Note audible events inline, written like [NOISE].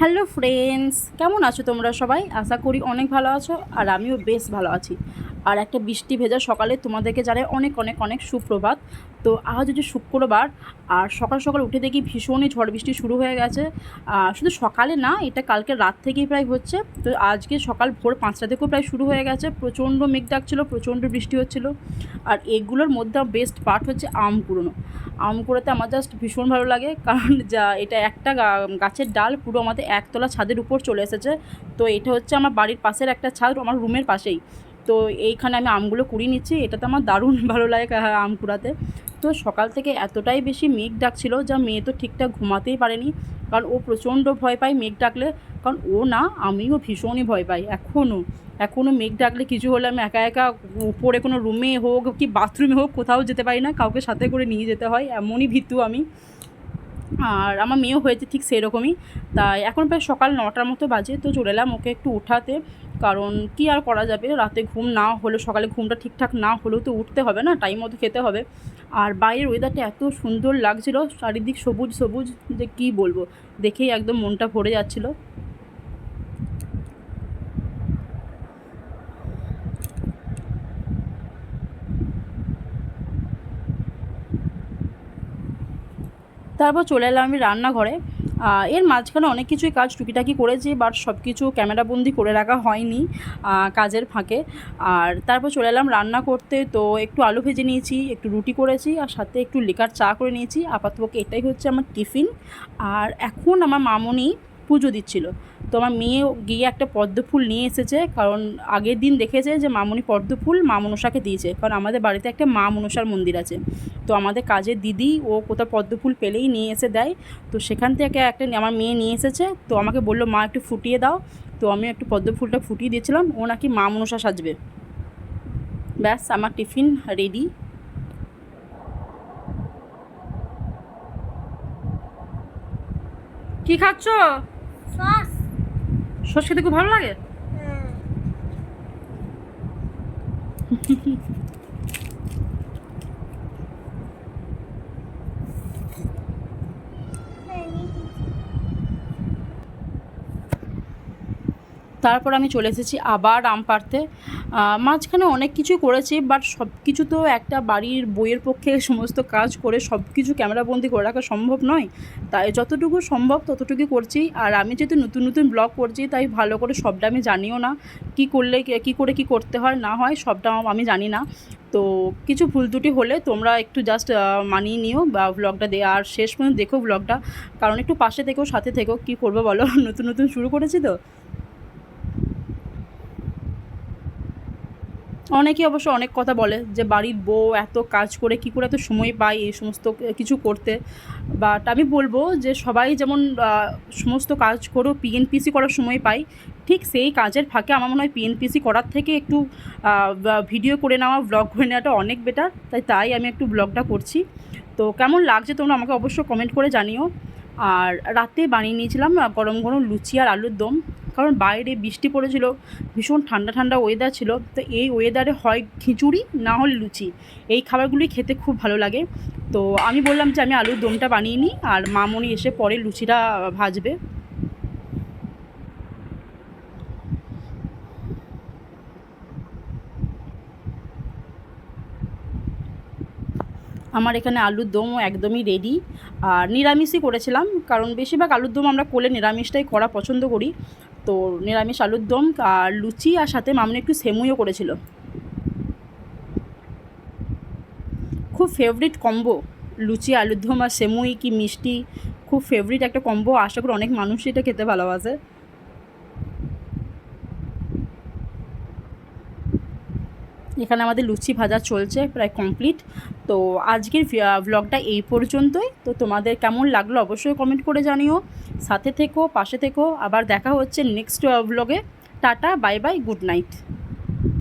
Hello friends, কেমন আছো তোমরা সবাই? আশা করি অনেক ভালো আছো আর আমিও বেশ ভালো আছি। আর একটা বৃষ্টি ভেজা সকালে তোমাদেরকে জানাই অনেক অনেক অনেক সুপ্রভাত। তো আজ হচ্ছে শুক্রবার, আর সকাল সকাল উঠে দেখি ভীষণই ঝড় বৃষ্টি শুরু হয়ে গেছে। আর শুধু সকালে না, এটা কালকে রাত থেকেই প্রায় হচ্ছে। তো আজকে সকাল ভোর পাঁচটা থেকেও প্রায় শুরু হয়ে গেছে। প্রচণ্ড মেঘ ডাকছিলো, প্রচণ্ড বৃষ্টি হচ্ছিল। আর এগুলোর মধ্যে বেস্ট পার্ট হচ্ছে আম কুড়োনো। আম কুড়োতে আমার জাস্ট ভীষণ ভালো লাগে, কারণ যা এটা একটা গাছের ডাল পুরো আমাদের একতলা ছাদের উপর চলে এসেছে। তো এটা হচ্ছে আমার বাড়ির পাশের একটা ছাদ, আমার রুমের পাশেই। তো এইখানে আমি আমগুলো কুড়িয়ে নিচ্ছি। এটা তো আমার দারুণ [LAUGHS] ভালো লাগে কা- আম কুড়াতে। তো সকাল থেকে এতটাই বেশি মেঘ ডাকছিল যা মেয়ে তো ঠিকঠাক ঘুমাতেই পারেনি। কারণ ও প্রচণ্ড ভয় পায় মেঘ ডাকলে। কারণ ও না, আমিও ভীষণই ভয় পাই এখনও এখনও মেঘ ডাকলে কিছু হলে আমি একা একা উপরে কোনো রুমে হোক কি বাথরুমে হোক কোথাও যেতে পারি না, কাউকে সাথে করে নিয়ে যেতে হয়, এমনই ভীতু আমি। আর আমার মেয়েও হয়েছে ঠিক সেরকমই। তাই এখন প্রায় সকাল নটার মতো বাজে, তো চলে এলাম ওকে একটু উঠাতে। কারণ কি আর করা যাবে? রাতে ঘুম না হলে সকালে ঘুমটা ঠিকঠাক না হলেও তো উঠতে হবে না টাইম মতো খেতে হবে। আর বাইরের ওয়েদারটা এত সুন্দর লাগছিল, চারিদিক সবুজ সবুজ, যে কি বলব? দেখেই একদম মনটা ভরে যাচ্ছিল। তারপর চলে এলাম আমি রান্নাঘরে। এর মাঝখানে অনেক কিছুই কাজ টুকিটাকি করেছি বাট সব কিছু ক্যামেরাবন্দি করে রাখা হয়নি কাজের ফাঁকে। আর তারপর চলে এলাম রান্না করতে, তো একটু আলু ভেজে নিয়েছি, একটু রুটি করেছি, আর সাথে একটু লিকার চা করে নিয়েছি। আপাতপক্ষে এটাই হচ্ছে আমার টিফিন। আর এখন আমার মামনি পুজো দিচ্ছিল। তো আমার মেয়ে গিয়ে একটা পদ্ম ফুল নিয়ে এসেছে, কারণ আগের দিন দেখেছে যে মামনি পদ্ম ফুল মা মনসাকে দিয়েছে, কারণ আমাদের বাড়িতে একটা মা মনসার মন্দির আছে। তো আমাদের কাজের দিদি ও কোথাও পদ্ম ফুল পেলেই নিয়ে এসে দেয়। তো সেখান থেকে একটা আমার মেয়ে নিয়ে এসেছে, তো আমাকে বলল, মা, একটু ফুটিয়ে দাও। তো আমি একটু পদ্ম ফুলটা ফুটিয়ে দিয়েছিলাম, ও নাকি মা মনসা সাজবে। ব্যাস, আমার টিফিন রেডি। কি খাচ্ছ? খেতে খুব ভালো লাগে? তারপর আমি চলে এসেছি আবার আম পাড়তে মাঝখানে অনেক কিছু করেছি বাট সব কিছু তো একটা বাড়ির বইয়ের পক্ষে সমস্ত কাজ করে সব কিছু ক্যামেরাবন্দি করে রাখা সম্ভব নয়। তাই যতটুকু সম্ভব ততটুকু করছি। আর আমি যেহেতু নতুন নতুন ব্লগ করছি, তাই ভালো করে সবটা আমি জানিও না। কি করলে, কি করে কি করতে হয়, না হয় সবটা আমি জানি না। তো কিছু ভুল ত্রুটি হলে তোমরা একটু জাস্ট মানিয়ে নিও বা ব্লগটা দে, আর শেষ পর্যন্ত দেখো ব্লগটা কারণ একটু পাশে থেকেও সাথে থেকেও কী করব বলো? [LAUGHS] নতুন নতুন শুরু করেছি তো। অনেকেই অবশ্য অনেক কথা বলে যে বাড়ির বউ এত কাজ করে কী করে এত সময় পায় এই সমস্ত কিছু করতে। বাট আমি বলব যে সবাই যেমন সমস্ত কাজ করেও পিএনপিসি করার সময় পায়, ঠিক সেই কাজের ফাঁকে আমার মনে হয় পিএনপিসি করার থেকে একটু ভিডিও করে নেওয়া ব্লগ করে নেওয়াটা অনেক বেটার তাই তাই আমি একটু ব্লগটা করছি। তো কেমন লাগছে তোমরা আমাকে অবশ্য কমেন্ট করে জানিও। আর রাতে বানিয়ে নিয়েছিলাম গরম গরম লুচি আর আলুর দম। কারণ বাইরে বৃষ্টি পড়েছিল, ভীষণ ঠান্ডা ঠান্ডা ওয়েদার ছিল। তো এই ওয়েদারে হয় খিচুড়ি, না হলে লুচি। এই খাবারগুলি খেতে খুব ভালো লাগে। তো আমি বললাম যে আমি আলুর দমটা বানিয়ে নিই, আর মামনি এসে পরে লুচিটা ভাজবে। আমার এখানে আলুর দমও একদমই রেডি আর নিরামিষই করেছিলাম, কারণ বেশিরভাগ আলুর দম আমরা করলে নিরামিষটাই করা পছন্দ করি। তো নিরামিষ আলুর দম আর লুচি আর সাথে মামনি একটু সেমুইও করেছিল। খুব ফেভারিট কম্বো লুচি, আলুর দম আর সেমুই কি মিষ্টি, খুব ফেভারিট একটা কম্বো আশা করি অনেক মানুষই এটা খেতে ভালোবাসে। এখানে আমাদের লুচি ভাজা চলছে প্রায় কমপ্লিট তো আজকের ব্লগটা এই পর্যন্তই। তো তোমাদের কেমন লাগল অবশ্যই কমেন্ট করে জানিও। সাথে থেকো, পাশে থেকো। আবার দেখা হচ্ছে নেক্সট ব্লগে tata bye bye good night